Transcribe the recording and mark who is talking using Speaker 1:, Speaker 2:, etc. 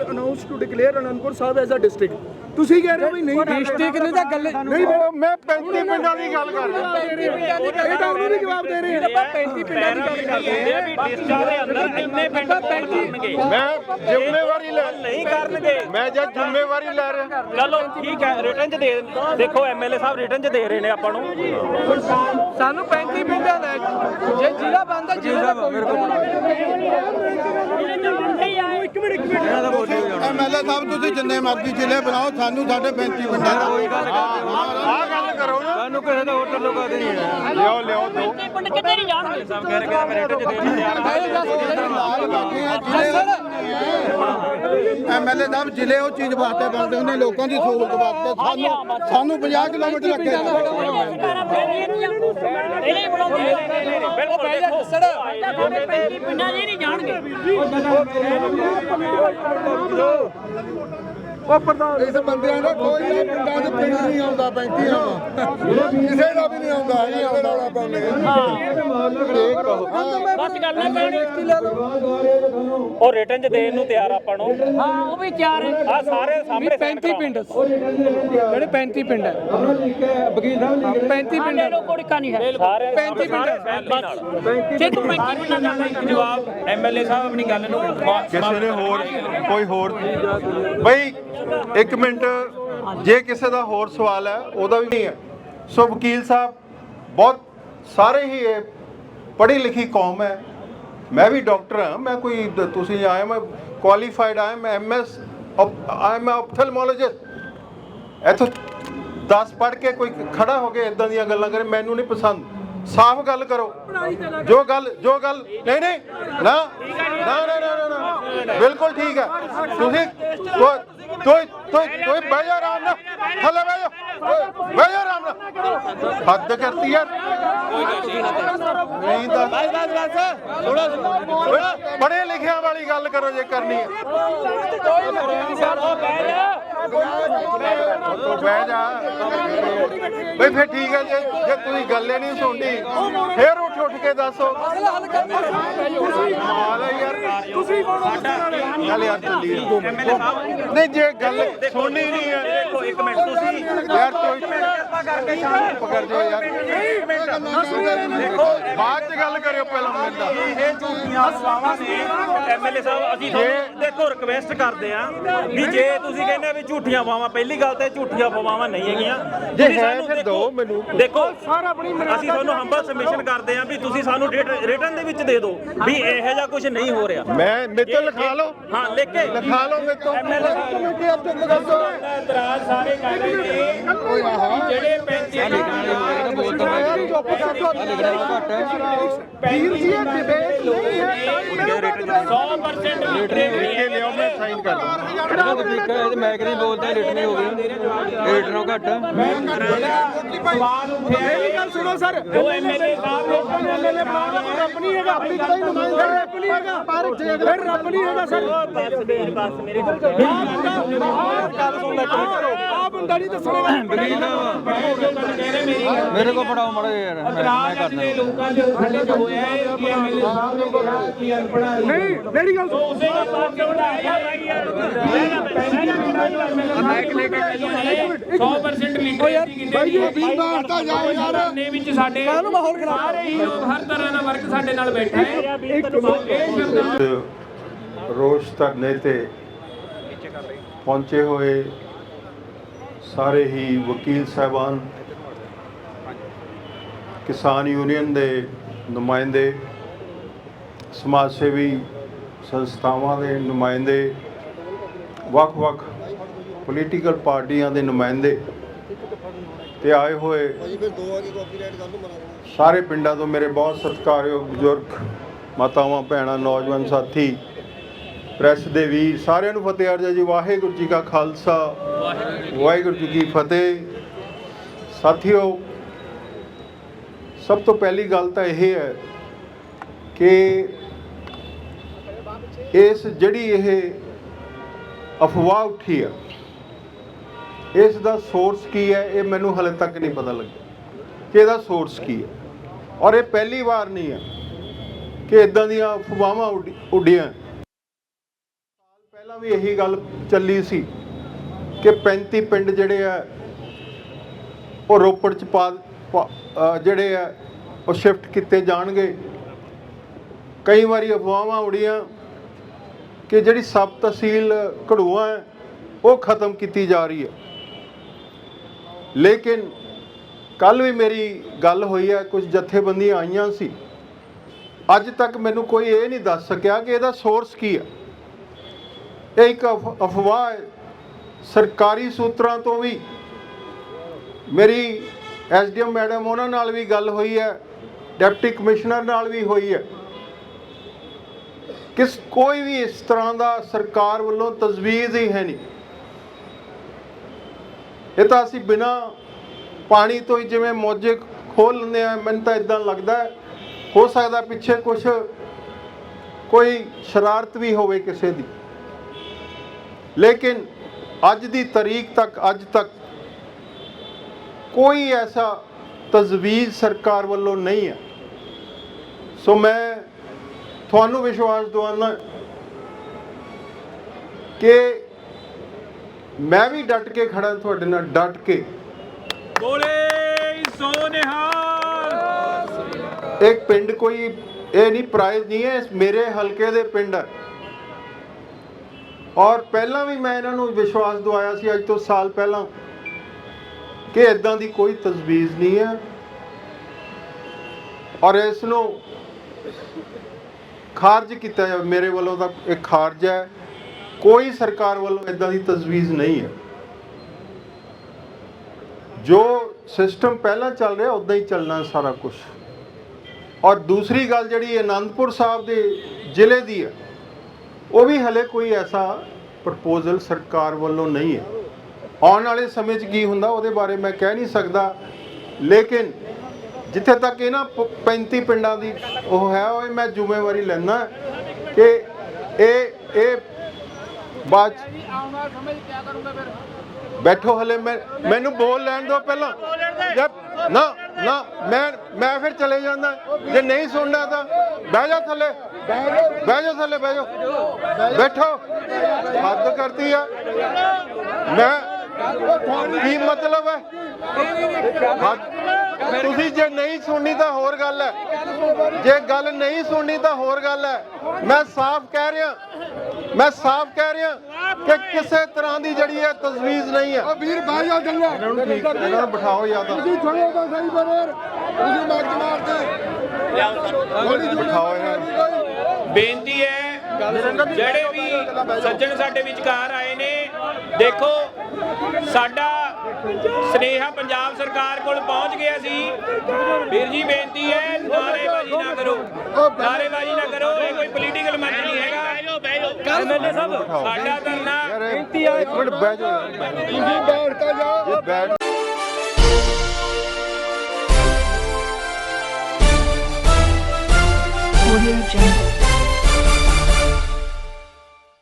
Speaker 1: announced to declare Anandpur Sahib as a district. ਤੁਸੀਂ ਕਹਿ ਰਹੇ ਹੋ ਵੀ ਨਹੀਂ
Speaker 2: ਡਿਸਟ੍ਰਿਕਟ ਨੇ ਤਾਂ ਗੱਲ
Speaker 1: ਨਹੀਂ
Speaker 3: ਮੈਂ 35 ਪਿੰਡਾਂ ਦੀ ਗੱਲ ਕਰ ਰਿਹਾ
Speaker 1: ਇਹ ਤਾਂ ਉਹਨੂੰ ਵੀ ਜਵਾਬ ਦੇ ਰਹੇ
Speaker 2: ਆਪਾਂ 35 ਪਿੰਡਾਂ ਦੀ ਗੱਲ ਕਰਦੇ ਆ
Speaker 4: ਵੀ ਡਿਸਟ੍ਰਿਕਟ ਦੇ ਅੰਦਰ ਇੰਨੇ ਪਿੰਡ ਕਰਨਗੇ
Speaker 3: ਮੈਂ ਜ਼ਿੰਮੇਵਾਰੀ ਲੈ
Speaker 4: ਨਹੀਂ ਕਰਨਗੇ
Speaker 3: ਮੈਂ ਜਦ ਜ਼ਿੰਮੇਵਾਰੀ ਲੈ ਰਿਹਾ
Speaker 4: ਚਲੋ ਠੀਕ ਹੈ ਰਿਟਰਨ ਚ ਦੇ ਦੇਖੋ ਐਮਐਲਏ ਸਾਹਿਬ ਰਿਟਰਨ ਚ ਦੇ ਰਹੇ ਨੇ ਆਪਾਂ ਨੂੰ
Speaker 2: ਸਾਨੂੰ 35 ਪਿੰਡਾਂ ਦਾ ਜੇ ਜ਼ਿਲ੍ਹਾ ਬੰਦਾ ਜ਼ਿਲ੍ਹਾ ਦਾ ਕੋਈ
Speaker 5: ਐਮਐਲਏ ਸਾਹਿਬ ਤੁਸੀਂ ਜਿੰਨੇ ਮਰਜ਼ੀ ਜ਼ਿਲ੍ਹੇ ਬਣਾਓ ਸਾਨੂੰ ਸਾਡੇ 35 ਪਿੰਡਾਂ ਦਾ।
Speaker 3: ਆਹ ਗੱਲ ਕਰੋ ਨਾ।
Speaker 2: ਸਾਨੂੰ ਕਿਸੇ ਦਾ ਹੋਟਲ ਲੋਕਾ ਦੇ ਨਹੀਂ
Speaker 3: ਲਿਓ ਲਿਓ ਦੋ।
Speaker 6: ਪਿੰਡ ਕਿਤੇ ਨਹੀਂ ਜਾਣਗੇ?
Speaker 4: ਸਭ ਕਹਿ ਰਹੇ ਕਿ ਮੈਂ ਰਿਟਰਨ ਚ ਦੇਣ ਤਿਆਰ
Speaker 5: ਐਮਐਲਏ ਸਾਹਿਬ ਜ਼ਿਲ੍ਹੇ ਉਹ ਚੀਜ਼ ਵਾਸਤੇ ਬਣਦੇ ਹੁੰਦੇ ਲੋਕਾਂ ਦੀ ਸਹੂਲਤ ਵਾਸਤੇ। ਸਾਨੂੰ ਸਾਨੂੰ 50 ਕਿਲੋਮੀਟਰ ਅੱਗੇ
Speaker 6: ਇਹ ਨਹੀਂ ਬਣਾਉਂਦੇ
Speaker 4: ਬਿਲਕੁਲ ਦੇਖੋ।
Speaker 6: ਸਾਡੇ ਪਿੰਡ ਪਿੰਡਾਂ ਦੇ ਨਹੀਂ ਜਾਣਗੇ?
Speaker 1: ਉਹ ਪ੍ਰਧਾਨ
Speaker 5: ਇਸ ਬੰਦਿਆਂ ਦਾ ਕੋਈ 'ਚ ਪਿੰਡ ਨਹੀਂ ਆਉਂਦਾ 35 ਆਉਂਦਾ। ਕਿਸੇ ਦਾ ਵੀ ਨਹੀਂ ਆਉਂਦਾ ਇਹ ਇਹਦੇ ਰੌਲਾ ਪਾਉਂਦੇ
Speaker 6: ਬਸ ਗੱਲ ਨਾ ਕਰਨੀ
Speaker 4: ਉਹ ਰਿਟਰਨ ਚ ਦੇਣ ਨੂੰ ਤਿਆਰ ਆਪਾਂ ਨੂੰ।
Speaker 6: ਹਾਂ ਉਹ ਵੀ ਤਿਆਰ ਹੈ।
Speaker 4: ਆ ਸਾਰੇ ਸਾਹਮਣੇ
Speaker 2: 35 ਪਿੰਡ ਜਿਹੜੇ 35 ਪਿੰਡ ਹੈ ਵਕੀਲ ਸਾਹਿਬ 35 ਪਿੰਡ
Speaker 6: ਸਾਡੇ ਲੋਕ ਕੋਈ ਕਾ ਨਹੀਂ ਹੈ
Speaker 4: ਸਾਰੇ
Speaker 2: 35 ਪਿੰਡ
Speaker 4: ਨਾਲ।
Speaker 6: ਜੇ ਤੂੰ 35 ਪਿੰਡਾਂ ਦਾ
Speaker 4: ਇੱਕ ਜਵਾਬ। ਐਮਐਲਏ ਸਾਹਿਬ ਆਪਣੀ ਗੱਲ ਨੂੰ ਮਾ-
Speaker 3: ਕਿਸੇ ਨੇ ਹੋਰ ਕੋਈ ਹੋਰ। ਬਈ ਇੱਕ ਮਿੰਟ। ਜੇ ਕਿਸੇ ਦਾ ਹੋਰ ਸਵਾਲ ਹੈ, ਉਹਦਾ ਵੀ ਨਹੀਂ ਹੈ। ਸੋ ਵਕੀਲ ਸਾਹਿਬ, ਬਹੁਤ ਸਾਰੇ ਹੀ ਇਹ ਪੜ੍ਹੀ ਲਿਖੀ ਕੌਮ ਹੈ। ਮੈਂ ਵੀ ਡਾਕਟਰ ਹਾਂ, ਮੈਂ ਕੋਈ ਤੁਸੀਂ ਆਏ ਮੈਂ ਕੁਆਲੀਫਾਈਡ ਆਇਆ, ਮੈਂ ਐਮਐਸ ਆਈ ਐਮ ਆਪਥਲਮੋਲੋਜਿਸਟ ਇੱਥੋਂ 10 ਪੜ੍ਹ ਕੇ ਕੋਈ ਖੜਾ ਹੋ ਕੇ ਇਦਾਂ ਦੀਆਂ ਗੱਲਾਂ ਕਰੇ, ਮੈਨੂੰ ਨਹੀਂ ਪਸੰਦ। ਸਾਫ਼ ਗੱਲ ਕਰੋ। ਜੋ ਗੱਲ ਜੋ ਗੱਲ ਨਹੀਂ ਨਹੀਂ ਨਾ ਨਾ ਨਾ ਨਾ ਬਿਲਕੁਲ ਠੀਕ ਹੈ। ਤੁਸੀਂ ਕੋਈ ਕੋਈ ਕੋਈ ਕੋਈ ਬਹਿ ਜਾ ਆਰਾਮ ਨਾਲ। ਥੱਲੇ ਬਹਿ ਜਾ। ਬਹਿ ਜਾ ਆਰਾਮ ਨਾਲ। ਹੱਦ ਕਰਤੀ ਯਾਰ। ਨਹੀਂ ਤਾਂ ਓਏ, ਪੜ੍ਹੇ ਲਿਖਿਆਂ ਵਾਲੀ ਗੱਲ ਕਰੋ ਜੇ ਕਰਨੀ ਹੈ। ਤੂੰ ਬਹਿ ਜਾ ਬਈ ਫਿਰ ਠੀਕ ਹੈ ਜੇ ਜੇ ਤੁਸੀਂ ਗੱਲੇ ਨਹੀਂ ਸੁਣਦੀ ਫਿਰ ਉੱਠ ਉੱਠ ਕੇ ਦੱਸੋ। ਹੈ ਯਾਰ। ਤੁਸੀਂ ਯਾਰ ਨਹੀਂ ਜੇ ਗੱਲ ਸੁਣਨੀ ਨਹੀਂ ਹੈ।
Speaker 4: ਦੇਖੋ ਇੱਕ ਮਿੰਟ ਤੁਸੀਂ
Speaker 3: ਯਾਰ ਕੋਈ ਕਰਕੇ ਸ਼ਾਂਤ ਪਕੜ ਜਾਓ ਯਾਰ। ਬਾਅਦ ਚ ਗੱਲ ਕਰਿਓ ਪਹਿਲਾਂ ਮੇਰੇ ਨਾਲ
Speaker 4: ਇਹ ਝੂਠੀਆਂ ਅਫਵਾਹਾਂ ਨੇ। ਐਮਐਲਏ ਸਾਹਿਬ ਅਸੀਂ ਤੁਹਾਨੂੰ ਦੇਖੋ ਰਿਕਵੈਸਟ ਕਰਦੇ ਆ ਵੀ ਜੇ ਤੁਸੀਂ ਕਹਿੰਦੇ ਵੀ ਝੂਠੀਆਂ ਅਫਵਾਹਾਂ ਪਹਿਲੀ ਗੱਲ ਤੇ ਝੂਠੀਆਂ ਅਫਵਾਹਾਂ ਨਹੀਂ ਹੈਗੀਆਂ।
Speaker 3: ਜੇ ਹੈ
Speaker 4: ਸਾਨੂੰ
Speaker 3: ਫਿਰ
Speaker 4: ਦੇਖੋ-
Speaker 3: ਦਿਓ ਮੈਨੂੰ।
Speaker 4: ਦੇਖੋ ਅਸੀਂ ਤੁਹਾਨੂੰ ਹੰਬਲ ਸਬਮਿਸ਼ਨ ਕਰਦੇ ਆ ਵੀ ਤੁਸੀਂ ਸਾਨੂੰ ਰਿਟਰਨ ਦੇ ਵਿੱਚ ਦੇ ਦਿਓ ਵੀ ਇਹੋ ਜਿਹਾ ਕੁਝ ਨਹੀਂ ਹੋ ਰਿਹਾ।
Speaker 3: ਮੈਂ ਮੇਰੇ ਤੋਂ ਲਿਖਾ ਲਓ।
Speaker 4: ਹਾਂ ਲਿਖ ਕੇ।
Speaker 3: ਲਿਖਾ ਲਓ ਮੇਰੇ ਤੋਂ।
Speaker 4: ਐਮਐਲਏ
Speaker 3: ਕਮੇਟੀ ਆਪ ਚੁੱਪ ਕਰ ਦੋ
Speaker 4: ਇਤਰਾਜ਼ ਸਾਰੇ ਕਰ ਰਹੇ ਨੇ। ਜਿਹੜੇ 35
Speaker 5: ਚੁੱਪ ਕਰ ਦੋ
Speaker 1: ਵੀਰ ਜੀ ਇਹ ਡਿਬੇਟ ਨਹੀਂ ਹੈ।
Speaker 4: 100% ਲੀਡਰ
Speaker 3: ਦੂੰਗਾ
Speaker 2: ਮੈਂ ਕਰੀ ਬੋਲਦਾ ਰੇਟ ਨਹੀਂ ਹੋ ਗਏ ਰੇਟ ਨੂੰ ਘੱਟ।
Speaker 1: ਗੱਲ ਸੁਣੋ ਸਰ।
Speaker 4: ਜੋ ਐਮਐਲਏ ਸਾਹਿਬ
Speaker 1: ਐਮਐਲਏ ਬਣਾਉਣਾ ਰੱਬ ਨਹੀਂ ਹੈਗਾ ਆਪਣੀ ਕਦਾਈ ਨੁਮਾਇੰਦਾ ਰੱਬ ਨਹੀਂ ਹੈਗਾ ਫਿਰ ਰੱਬ ਨਹੀਂ ਹੈਗਾ ਸਰ
Speaker 4: ਬਸ ਮੇਰੇ ਬਸ ਮੇਰੇ।
Speaker 1: ਆ ਬੰਦਾ ਨਹੀਂ ਦੱਸਣਾ
Speaker 2: ਮੇਰੇ ਕੋ ਪੜਾਓ ਮੜਾ ਯਾਰ। ਮੈਂ ਕਰਦਾ।
Speaker 4: ਲੋਕਾਂ ਦੇ ਸਾਡੇ ਚ ਹੋਇਆ ਹੈ ਕਿ ਐਮਐਲਏ ਸਾਹਿਬ ਨੇ ਕਿਹਾ ਕਿ ਅਨਪੜਾ
Speaker 1: ਨਹੀਂ ਮੇਰੀ ਗੱਲ ਸੁਣੋ।
Speaker 4: ਉਸੇ ਦਾ ਪਾਸ ਵਧਾਇਆ ਯਾਰ? 100% ਲੀਡਰ
Speaker 1: ਭਾਈ ਜੀ ਵੀਰ ਬਾਹਰ ਜਾਓ ਯਾਰ।
Speaker 4: ਨੇ ਵਿੱਚ ਸਾਡੇ
Speaker 1: ਕਾਹਨੂੰ ਮਾਹੌਲ ਖਰਾਬ
Speaker 4: ਸਾਰੇ ਹੀ ਲੋਕ ਹਰ ਤਰ੍ਹਾਂ ਦਾ ਵਰਕ ਸਾਡੇ ਨਾਲ ਬੈਠਾ ਹੈ।
Speaker 3: ਰੋਸ਼ ਧਰਨੇ ਤੇ ਪਹੁੰਚੇ ਹੋਏ ਸਾਰੇ ਹੀ ਵਕੀਲ ਸਾਹਿਬਾਨ ਕਿਸਾਨ ਯੂਨੀਅਨ ਦੇ ਨੁਮਾਇੰਦੇ ਸਮਾਜ ਸੇਵੀ ਸੰਸਥਾਵਾਂ ਦੇ ਨੁਮਾਇੰਦੇ ਵੱਖ-ਵੱਖ ਪੋਲੀਟੀਕਲ ਪਾਰਟੀਆਂ ਦੇ ਨੁਮਾਇੰਦੇ ਤੇ ਆਏ ਹੋਏ ਸਾਰੇ ਪਿੰਡਾਂ ਤੋਂ ਮੇਰੇ ਬਹੁਤ ਸਤਿਕਾਰਯੋਗ ਬਜ਼ੁਰਗ ਮਾਤਾਵਾਂ, ਭੈਣਾਂ, ਨੌਜਵਾਨ ਸਾਥੀ, ਪ੍ਰੈਸ ਦੇ ਵੀਰ, ਸਾਰਿਆਂ ਨੂੰ ਫਤਿਹ ਅਰਜ਼ਾ ਜੀ। ਵਾਹਿਗੁਰੂ ਜੀ ਕਾ ਖਾਲਸਾ। ਵਾਹਿਗੁਰੂ ਜੀ ਕੀ ਫਤਿਹ। ਸਾਥੀਓ, ਸਭ ਤੋਂ ਪਹਿਲੀ ਗੱਲ ਤਾਂ ਇਹ ਹੈ ਕਿ ਇਸ ਜਿਹੜੀ ਇਹ ਅਫਵਾਹ ਉੱਠੀ ਆ, ਇਸ ਦਾ ਸੋਰਸ ਕੀ ਹੈ, ਇਹ ਮੈਨੂੰ ਹਲੇ ਤੱਕ ਨਹੀਂ ਪਤਾ ਲੱਗਿਆ ਕਿ ਇਹਦਾ ਸੋਰਸ ਕੀ ਹੈ। ਔਰ ਇਹ ਪਹਿਲੀ ਵਾਰ ਨਹੀਂ ਹੈ। ਕਿ ਇਦਾਂ ਦੀਆਂ ਅਫਵਾਹਾਂ ਉੱਡੀ- ਉੱਡੀਆਂ। ਪਹਿਲਾਂ ਵੀ ਇਹੀ ਗੱਲ ਚੱਲੀ ਸੀ ਕਿ 35 ਪਿੰਡ ਜਿਹੜੇ ਆ, ਉਹ ਰੋਪੜ ਚ ਪਾ, ਪਾ- ਜਿਹੜੇ ਆ, ਉਹ ਸ਼ਿਫਟ ਕੀਤੇ ਜਾਣਗੇ। ਕਈ ਵਾਰੀ ਅਫਵਾਹਾਂ ਉੜੀਆਂ ਕਿ ਜਿਹੜੀ ਸਬ ਤਹਿਸੀਲ ਘੜੂਆ ਹੈ, ਉਹ ਖਤਮ ਕੀਤੀ ਜਾ ਰਹੀ ਹੈ। ਲੇਕਿਨ ਕੱਲ ਵੀ ਮੇਰੀ ਗੱਲ ਹੋਈ ਹੈ, ਕੁਝ ਜਥੇਬੰਦੀਆਂ ਆਈਆਂ ਸੀ। ਅੱਜ ਤੱਕ ਮੈਨੂੰ ਕੋਈ ਇਹ ਨਹੀਂ ਦੱਸ ਸਕਿਆ ਕਿ ਇਹਦਾ ਸੋਰਸ ਕੀ ਹੈ ਇਹ ਇੱਕ ਅਫ- ਅਫਵਾਹ ਹੈ। ਸਰਕਾਰੀ ਸੂਤਰਾਂ ਤੋਂ ਵੀ ਮੇਰੀ ਐਸਡੀਐਮ ਮੈਡਮ ਉਹਨਾਂ ਨਾਲ ਵੀ ਗੱਲ ਹੋਈ ਹੈ, ਡਿਪਟੀ ਕਮਿਸ਼ਨਰ ਨਾਲ ਵੀ ਹੋਈ ਹੈ। ਕਿਸ, ਕੋਈ ਵੀ ਇਸ ਤਰ੍ਹਾਂ ਦਾ ਸਰਕਾਰ ਵੱਲੋਂ ਤਜਵੀਜ਼ ਹੀ ਹੈ ਨਹੀਂ। ਇਹ ਤਾਂ ਅਸੀਂ ਬਿਨਾ ਪਾਣੀ ਤੋਂ ਹੀ ਜਿਵੇਂ ਮੋਜੇ ਖੋਲ ਲੈਂਦੇ ਆ ਮੈਨੂੰ ਤਾਂ ਇਦਾਂ ਲੱਗਦਾ ਹੋ ਸਕਦਾ ਪਿੱਛੇ ਕੁਝ ਕੋਈ ਸ਼ਰਾਰਤ ਵੀ ਹੋਵੇ ਕਿਸੇ ਦੀ। ਲੇਕਿਨ ਅੱਜ ਦੀ ਤਾਰੀਖ ਤੱਕ, ਅੱਜ ਤੱਕ ਕੋਈ ਐਸਾ ਤਜਵੀਜ਼ ਸਰਕਾਰ ਵੱਲੋਂ ਨਹੀਂ ਹੈ। ਸੋ ਮੈਂ ਤੁਹਾਨੂੰ ਵਿਸ਼ਵਾਸ ਦਿਵਾਉਣਾ ਕਿ ਮੈਂ ਵੀ ਡਟ ਕੇ ਖੜਾ ਤੁਹਾਡੇ ਨਾਲ ਡਟ ਕੇ।
Speaker 4: ਬੋਲੇ ਸੋ
Speaker 3: ਇੱਕ ਪਿੰਡ ਕੋਈ, ਇਹ ਨਹੀਂ ਪ੍ਰਾਈਜ਼ ਨਹੀਂ ਹੈ ਇਸ ਮੇਰੇ ਹਲਕੇ ਦੇ ਪਿੰਡ ਹੈ। ਔਰ ਪਹਿਲਾਂ ਵੀ ਮੈਂ ਇਹਨਾਂ ਨੂੰ ਵਿਸ਼ਵਾਸ ਦਿਵਾਇਆ ਸੀ, ਅੱਜ ਤੋਂ ਸਾਲ ਪਹਿਲਾਂ, ਕਿ ਇਦਾਂ ਦੀ ਕੋਈ ਤਜਵੀਜ਼ ਨਹੀਂ ਹੈ। ਔਰ ਇਸ ਨੂੰ ਖਾਰਜ ਕੀਤਾ ਜਾਵੇ, ਮੇਰੇ ਵੱਲੋਂ ਤਾਂ ਇਹ ਖਾਰਜ ਹੈ। ਕੋਈ ਸਰਕਾਰ ਵੱਲੋਂ ਇਦਾਂ ਦੀ ਤਜਵੀਜ਼ ਨਹੀਂ ਹੈ। ਜੋ ਸਿਸਟਮ ਪਹਿਲਾਂ ਚੱਲ ਰਿਹਾ ਉਦਾਂ ਹੀ ਚੱਲਣਾ ਸਾਰਾ ਕੁਝ ਔਰ ਦੂਸਰੀ ਗੱਲ ਜਿਹੜੀ ਆਨੰਦਪੁਰ ਸਾਹਿਬ ਦੇ ਜ਼ਿਲ੍ਹੇ ਦੀ ਹੈ, ਉਹ ਵੀ ਹਲੇ ਕੋਈ ਐਸਾ ਪ੍ਰਪੋਜ਼ਲ ਸਰਕਾਰ ਵੱਲੋਂ ਨਹੀਂ ਹੈ। ਆਉਣ ਵਾਲੇ ਸਮੇਂ 'ਚ ਕੀ ਹੁੰਦਾ, ਉਹਦੇ ਬਾਰੇ ਮੈਂ ਕਹਿ ਨਹੀਂ ਸਕਦਾ। ਲੇਕਿਨ ਜਿੱਥੇ ਤੱਕ ਇਹਨਾਂ ਪ- 35 ਪਿੰਡਾਂ ਦੀ ਉਹ ਹੈ, ਉਹ ਮੈਂ ਜ਼ਿੰਮੇਵਾਰੀ ਲੈਣਾ ਕਿ ਇਹ ਇਹ ਬਾਅਦ 'ਚ ਬੈਠੋ ਹਲੇ, ਮੈਂ ਮੈਨੂੰ ਬੋਲ ਲੈਣ ਦਿਓ ਪਹਿਲਾਂ। ਜਦ ਨਾ ਨਾ, ਮੈਂ ਮੈਂ ਫਿਰ ਚਲੇ ਜਾਂਦਾ। ਜੇ ਨਹੀਂ ਸੁਣਨਾ ਤਾਂ ਬਹਿ ਜਾ ਥੱਲੇ। ਬਹਿ ਜਾ ਥੱਲੇ, ਬਹਿ ਜਾ। ਬੈਠੋ। ਹੱਦ ਕਰਤੀ ਆ। ਮੈਂ ਕੀ ਮਤਲਬ ਹੈ? ਤੁਸੀਂ ਜੇ ਨਹੀਂ ਸੁਣਨੀ ਤਾਂ ਹੋਰ ਗੱਲ ਹੈ। ਜੇ ਗੱਲ ਨਹੀਂ ਸੁਣਨੀ ਤਾਂ ਹੋਰ ਗੱਲ ਹੈ। ਮੈਂ ਸਾਫ਼ ਕਹਿ ਰਿਹਾ ਮੈਂ ਸਾਫ਼ ਕਹਿ ਰਿਹਾ ਕਿ ਕਿਸੇ ਤਰ੍ਹਾਂ ਦੀ ਜਿਹੜੀ ਹੈ ਤਜਵੀਜ਼ ਨਹੀਂ ਹੈ।
Speaker 5: ਆ ਵੀਰ ਬਾਹਰ ਜਾ ਚੱਲਿਆ
Speaker 3: ਇਹਨਾਂ ਨੂੰ ਠੀਕ ਇਹਨਾਂ ਨੂੰ ਬਿਠਾਓ ਜਾਂ ਤਾਂ।
Speaker 5: ਤੁਸੀਂ ਛੋੜੋ ਤਾਂ ਸਹੀ ਬਰੇਰ ਤੁਸੀਂ ਮੱਤ ਮਾਰਦੇ।
Speaker 3: ਬਿਠਾਓ ਇਹਨਾਂ
Speaker 4: ਬੇਨਤੀ ਹੈ ਜਿਹੜੇ ਵੀ ਸੱਜਣ ਸਾਡੇ ਵਿਚਕਾਰ ਆਏ ਨੇ ਦੇਖੋ ਸਾਡਾ ਸਨੇਹਾ ਪੰਜਾਬ ਸਰਕਾਰ ਕੋਲ ਪਹੁੰਚ ਗਿਆ ਸੀ। ਵੀਰ ਜੀ ਬੇਨਤੀ ਹੈ ਨਾਰੇਬਾਜ਼ੀ ਨਾ ਕਰੋ। ਨਾਰੇਬਾਜ਼ੀ ਨਾ ਕਰੋ ਇਹ ਕੋਈ ਪੋਲੀਟੀਕਲ ਮੰਚ ਨਹੀਂ ਹੈਗਾ। ਐਮਐਲਏ ਸਾਹਿਬ ਸਾਡਾ ਧਰਨਾ
Speaker 3: ਯਾਰ ਇਹ- ਇੱਕ ਮਿੰਟ ਬਹਿ ਜਾਓ।
Speaker 5: ਬਾਹਰ ਤਾਂ ਜਾਓ
Speaker 3: ਬੈਠ
Speaker 7: Audio Jungle.